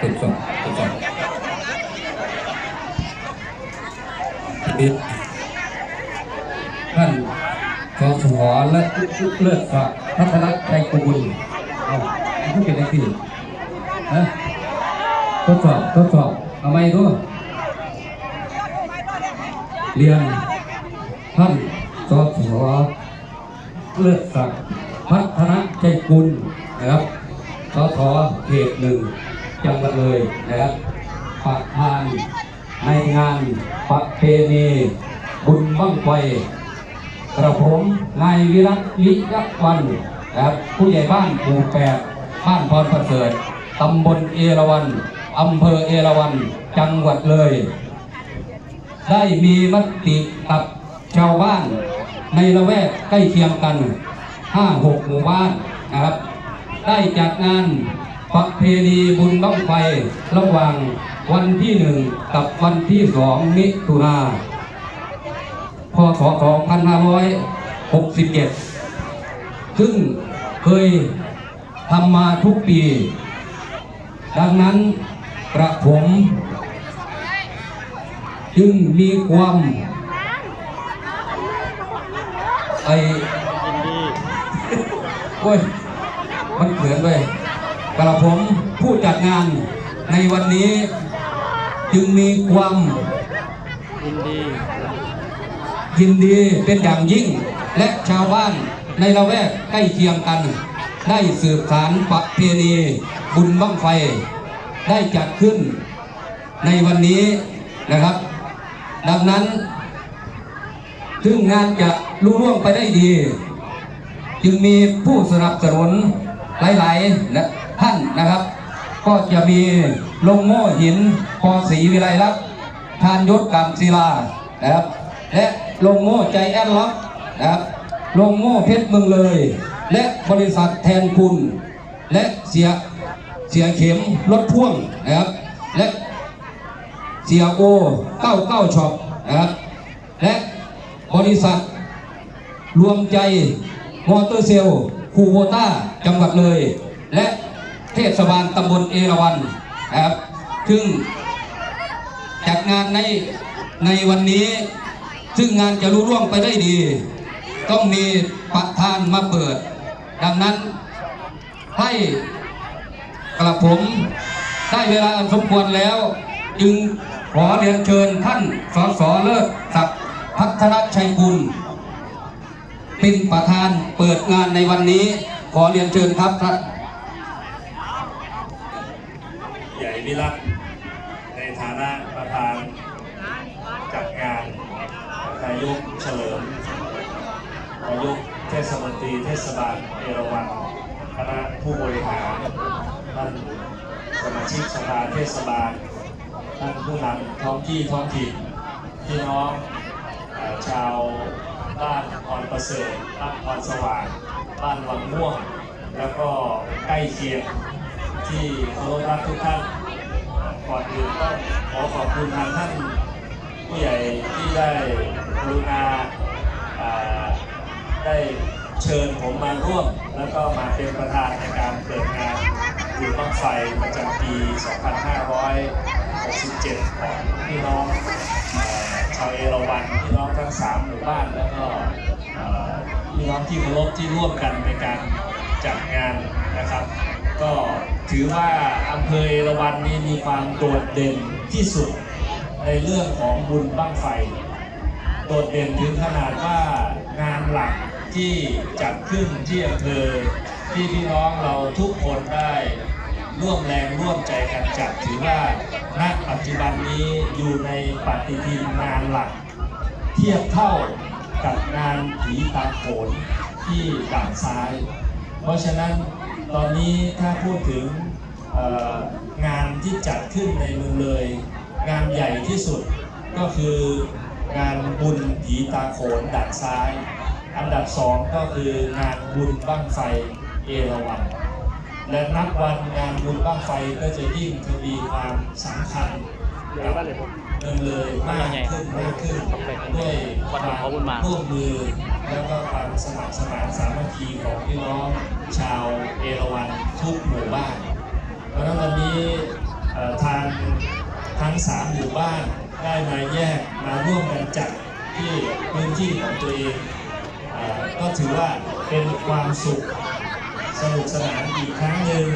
ทดสอบทดสอบบิดท่านสสและเลือดศักดิ์พัฒนชัยกุลเอาผู้เป็นอะไรที่นะทดสอบทดสอบเอาไม่รู้เรียนท่านสสเลือดศักดิ์ พัฒนชัยกุลนะครับสสเขตหนึ่งจังหวัดเลยนะครับประธานในงานประเพณีบุญบั้งไฟกระผมนายวิรัตวิรัตวันนะครับผู้ใหญ่บ้านหมู่แปดบ้านพรประเสริฐตำบลเอราวันอำเภอเอราวันจังหวัดเลย ได้มีมติกับชาวบ้านในละแวกใกล้เคียงกัน 5-6 หมู่บ้านนะครับ ได้จัดงานประเพณีบุญบั้งไฟระหว่างวันที่หนึ่งกับวันที่สองมิถุนาพศ2567 ซึ่งเคยทำมาทุกปี ดังนั้นกระผม จึงมีความไอ โอ้ย มันเขินเลยกระผมผู้จัดงานในวันนี้จึงมีความยินดียินดีเป็นอย่างยิ่ง และชาวบ้านในละแวกใกล้เคียงกัน ได้สืบสารประเพณีบุญบั้งไฟ ได้จัดขึ้นในวันนี้นะครับ ดังนั้นซึ่งงานจะลุล่วงไปได้ดี จึงมีผู้สนับสนุนหลายๆนะท่านนะครับ ก็จะมีลงโม่หินพอศรีวิไลลักษ์ทานยศกรรมศิลานะครับ และลงโม่ใจแอนล็อกนะครับลงโม่เพชรเมืองเลย และบริษัทแทนคุณ และเสียเสียเข็มรถพ่วงนะครับ และเสียโอ99ช็อปนะครับ และบริษัทรวมใจ มอเตอร์เซลคูโบต้าจังหวัดเลย และเทศบาลตำบลเอราวันนะครับซึ่งจัดงานในในวันนี้ ซึ่งงานจะรุ่ร่วงไปได้ดี ต้องมีประธานมาเปิด ดังนั้นให้กระผมได้เวลาอันสมควรแล้ว จึงขอเรียนเชิญท่านสสเลิศศักดิ์พัฒนชัยกุล เป็นประธานเปิดงานในวันนี้ ขอเรียนเชิญครับครับใหญ่วิรัตในฐานะประธานจัดงานนายกเฉลิมนายกเทศมนตรีเทศบาลเอราวัณคณะผู้บริหารท่านสมาชิกสภาเทศบาลท่านผู้นำท้องที่ท้องถิ่นพี่น้องชาว บ้านพรประเสริฐบ้านพรสว่าง บ้านวังม่วง แล้วก็ใกล้เคียงที่เคารพรักทุกท่านก่อนอื่นต้องขอขอบคุณทางท่านผู้ใหญ่ที่ได้กรุณาได้เชิญผมมาร่วม แล้วก็มาเป็นประธานในการเปิดงานบุญบั้งไฟประจำปี 2567 ของพี่น้อง ชาวเอราวัณพี่น้องทั้ง3หมู่บ้านแล้วก็พี่น้องที่เคารพที่ร่วมกันในการจัดงานนะครับ ก็ถือว่าอำเภอเอราวัณนี้มีความโดดเด่นที่สุดในเรื่องของบุญบั้งไฟ โดดเด่นถึงขนาดว่างานหลักที่จัดขึ้นที่อำเภอที่พี่น้องเราทุกคนได้ ร่วมแรงร่วมใจกันจัดถือว่าณปัจจุบันนี้อยู่ในปฏิทินงานหลัก เทียบเท่ากับงานผีตาโขนที่ด่านซ้าย เพราะฉะนั้นตอนนี้ถ้าพูดถึงงานที่จัดขึ้นในเมืองเลย งานใหญ่ที่สุดก็คืองานบุญผีตาโขนด่านซ้าย อันดับสองก็คืองานบุญบ้างไฟเอราวัณ และนับวันงานบุญบ้างไฟก็จะยิ่งทวีความสำคัญกับเมืองเลยมากขึ้นมากขึ้นด้วยความร่วมมือ แล้วก็ความสมัครสมานสามัคคีของพี่น้องชาวเอราวัณทุกหมู่บ้าน เพราะฉะนั้นวันนี้ทางทั้งสามหมู่บ้านได้มาแยกมาร่วมกันจัดที่พื้นที่ของตัวเองอก็ถือว่าเป็นความสุข สนุกสนานอีกครั้งหนึ่ง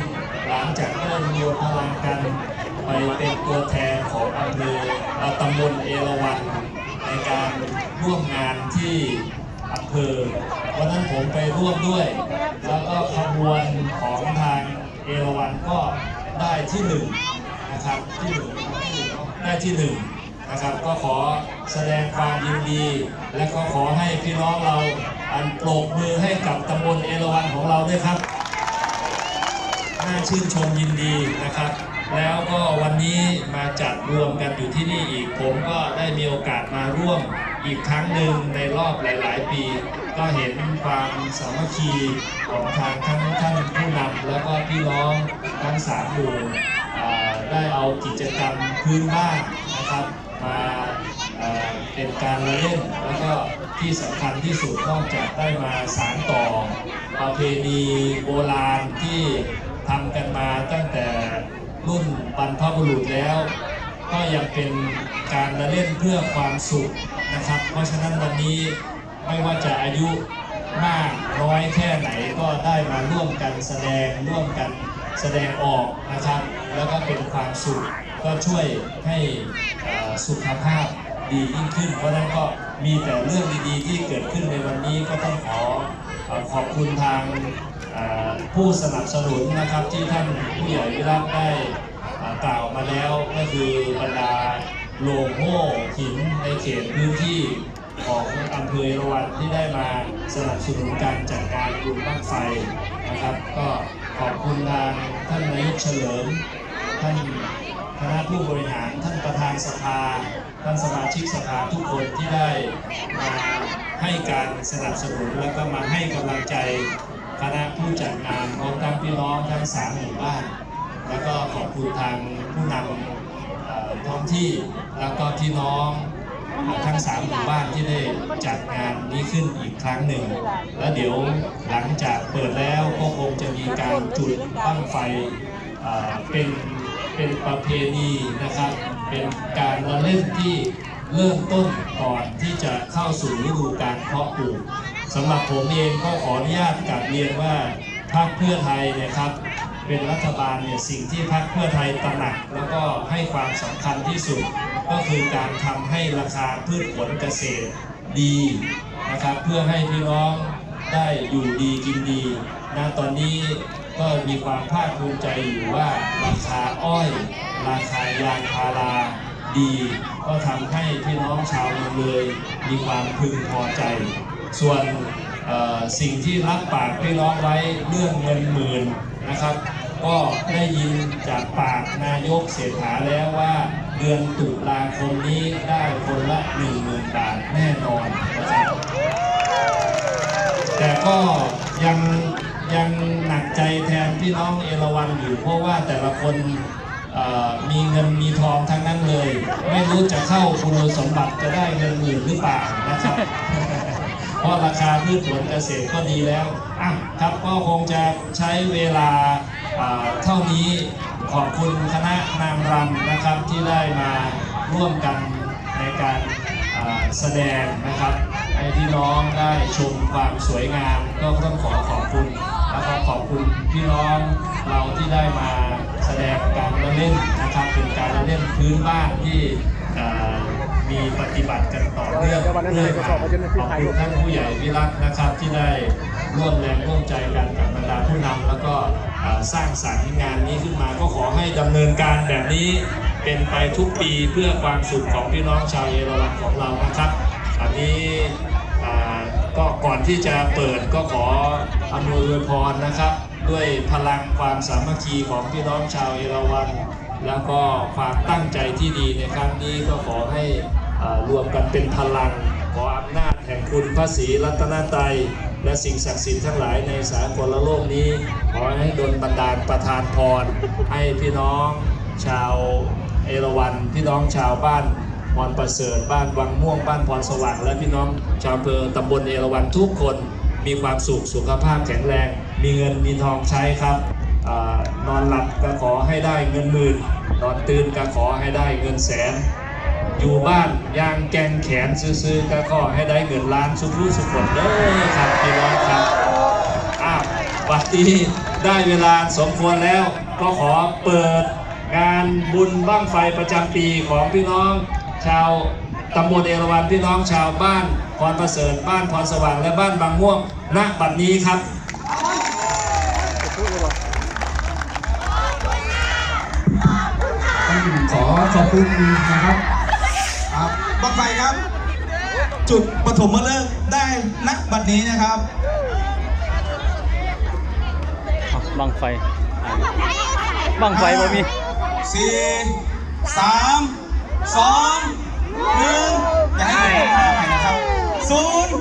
หลังจากได้รวมพลังกันไปเป็นตัวแทนของอำเภอตำบลเอราวัณในการร่วมงานที่อำเภอวันนั้นผมไปร่วมด้วย แล้วก็ขบวนของทางเอราวัณก็ได้ที่หนึ่งนะครับที่หนึ่งได้ที่หนึ่งนะครับก็ขอแสดงความยินดี และก็ขอให้พี่น้องเรา อันปรบมือให้กับตำบลเอราวัณของเราด้วยครับ น่าชื่นชมยินดีนะครับ แล้วก็วันนี้มาจัดรวมกันอยู่ที่นี่อีก ผมก็ได้มีโอกาสมาร่วมอีกครั้งหนึ่งในรอบหลาย ๆ ปี ก็เห็นความสามัคคีของทางทั้งท่านผู้นำแล้วก็พี่น้องทั้งสามหมู่ได้เอากิจกรรมพื้นบ้านนะครับ เป็นการละเล่นแล้วก็ที่สำคัญที่สุดนอกจากได้มาสานต่อ ประเพณีโบราณที่ทำกันมาตั้งแต่รุ่นบรรพบุรุษแล้ว ก็ยังเป็นการละเล่นเพื่อความสุขนะครับ เพราะฉะนั้นวันนี้ไม่ว่าจะอายุมากน้อยแค่ไหนก็ได้มาร่วมกันแสดงร่วมกันแสดงออกนะครับ แล้วก็เป็นความสุขก็ช่วยให้สุขภาพ ดียิ่งขึ้น เพราะฉะนั้นก็มีแต่เรื่องดีๆที่เกิดขึ้นในวันนี้ก็ต้องขอขอบคุณทางผู้สนับสนุนนะครับที่ท่านผู้ใหญ่วิรัตได้กล่าวมาแล้วก็คือบรรดาโลงโม่หินในเขตพื้นที่ของอำเภอเอราวัณที่ได้มาสนับสนุนการจัดการบุญบ้างไฟนะครับ ก็ขอบคุณทางท่านนายกเฉลิม ท่านคณะผู้บริหารท่านประธานสภา ท่านสมาชิกสภาทุกคนที่ได้มาให้การสนับสนุนและก็มาให้กำลังใจคณะผู้จัดงานพร้อมทั้งพี่น้องทั้งสามหมู่บ้าน แล้วก็ขอบคุณทางผู้นำท้องที่แล้วก็พี่น้องทั้งสามหมู่บ้านที่ได้จัดงานนี้ขึ้นอีกครั้งหนึ่ง แล้วเดี๋ยวหลังจากเปิดแล้วก็คงจะมีการจุดตั้งไฟเป็น เป็นประเพณีนะครับ เป็นการละเล่นที่เริ่มต้นก่อนที่จะเข้าสู่ฤดูการเพาะปลูกสำหรับผมเองก็ขออนุญาตกลับเรียนว่าพรรคเพื่อไทยเนะครับ เป็นรัฐบาลเนี่ยสิ่งที่พรรคเพื่อไทยตระหนัก แล้วก็ให้ความสำคัญที่สุด ก็คือการทำให้ราคาพืชผลเกษตรดีนะครับ เพื่อให้พี่น้องได้อยู่ดีกินดีนะตอนนี้ ก็มีความภาคภูมิใจอยู่ว่าราคาอ้อย ราคายางพาราดี ก็ทำให้พี่น้องชาวเมืองเลย มีความพึงพอใจ ส่วนสิ่งที่รับปากพี่น้องไว้เรื่องเงินหมื่นนะครับ ก็ได้ยินจากปากนายกเศรษฐาแล้วว่าเดือนตุลาคมนี้ได้คนละ1 0,000บาทแน่นอนนะครับแต่ก็ยัง ยังหนักใจแทนพี่น้องเอราวัณอยู่เพราะว่าแต่ละคนมีเงินมีทองทั้งนั้นเลย ไม่รู้จะเข้าคุณสมบัติจะได้เงินหมื่นหรือเปล่านะครับ เพราะราคาพืชผลเกษตรก็ดีแล้วอะครับก็คงจะใช้เวลาเท่านี้ขอบคุณคณะนางรำนะครับที่ได้มาร่วมกันในการแสดงนะครับให้พี่น้องได้ชมความสวยงาม ก็ต้องขอขอบคุณ แล้วก็ขอบคุณพี่น้องเราที่ได้มาแสดงการละเล่นนะครับเป็นการละเล่นพื้นบ้านที่มีปฏิบัติกันต่อเนื่องเรื่อยมาขอบคุณท่านผู้ใหญ่วิรัตนะครับที่ได้ร่วมแรงร่วมใจกันกับบรรดาผู้นำแล้วก็สร้างสรรค์งานนี้ขึ้นมาก็ขอให้ดำเนินการแบบนี้เป็นไปทุกปีเพื่อความสุขของพี่น้องชาวเยอรมันของเรานะครับ อันนี้ ก็ก่อนที่จะเปิดก็ขออำนวยอวยพรนะครับ ด้วยพลังความสามัคคีของพี่น้องชาวเอรมันแล้วก็ความตั้งใจที่ดีในครั้งนี้ก็ขอให้รวมกันเป็นพลัง ขออำนาจแห่งคุณพระศรีรัตนตรัยและสิ่งศักดิ์สิทธิ์ทั้งหลายในสากลโลกนี้ ขอให้ดลบันดาลประทานพร ให้พี่น้องชาวเอราวัณพี่น้องชาวบ้าน พรประเสริฐบ้านวังม่วงบ้านพรสว่าง และพี่น้องชาวอำเภอตำบลเอราวัณทุกคนมีความสุขสุขภาพแข็งแรง มีเงินมีทองใช้ครับอนอนหลับก็ขอให้ได้เงินหมื่นนอนตื่นก็ขอให้ได้เงินแสน อยู่บ้านย่างแกงแขนซื้อๆก็ขอให้ได้เงินล้านสุขผู้สุขคนเด้อครับพี่น้องครับอ้าววันนี้ได้เวลาสมควรแล้วก็ขอเปิดงานบุญบ้างไฟประจำปีของพี่น้อง ชาวตำบลเอราวัณพี่น้องชาวบ้านพรประเสริฐบ้านพรสว่างและบ้านบางม่วงณบัดนี้ครับขอขอบคุณนะครับครับบังไฟครับ จุดปฐมฤกษ์ได้นักบัดนี้นะครับบังไฟอ่าบังไฟบ่มีสี่สาม สองหนึ่งอย่าให้ผมมาใหม่นะครับศูนย์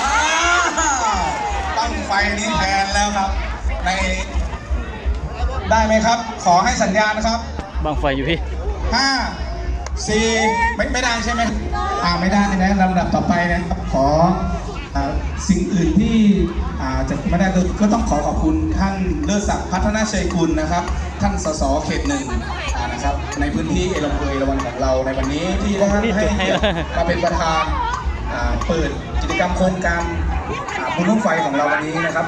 อ่าตั้งไฟนี้แทนแล้วครับ ใน ได้ไหมครับ ขอให้สัญญาณนะครับบังไฟอยู่พี่ห้าสี่ไม่ไม่ได้ใช่ไหมอ่าไม่ได้นะลำดับต่อไปนะครับขออ่า สิ่งอื่นที่อ่าจะไม่ได้เลยก็ต้องขอขอบคุณท่านเลิศศักดิ์พัฒนาชัยคุณนะครับ ท่านสสเขตหนึ่งอ่านะครับในพื้นที่เอลำเภอเอราวัณของเราในวันนี้ที่ได้ให้เกียรติมาเป็นประธานอ่าเปิดกิจกรรมโครงการอ่าบุญลูกไฟของเราวันนี้นะครับ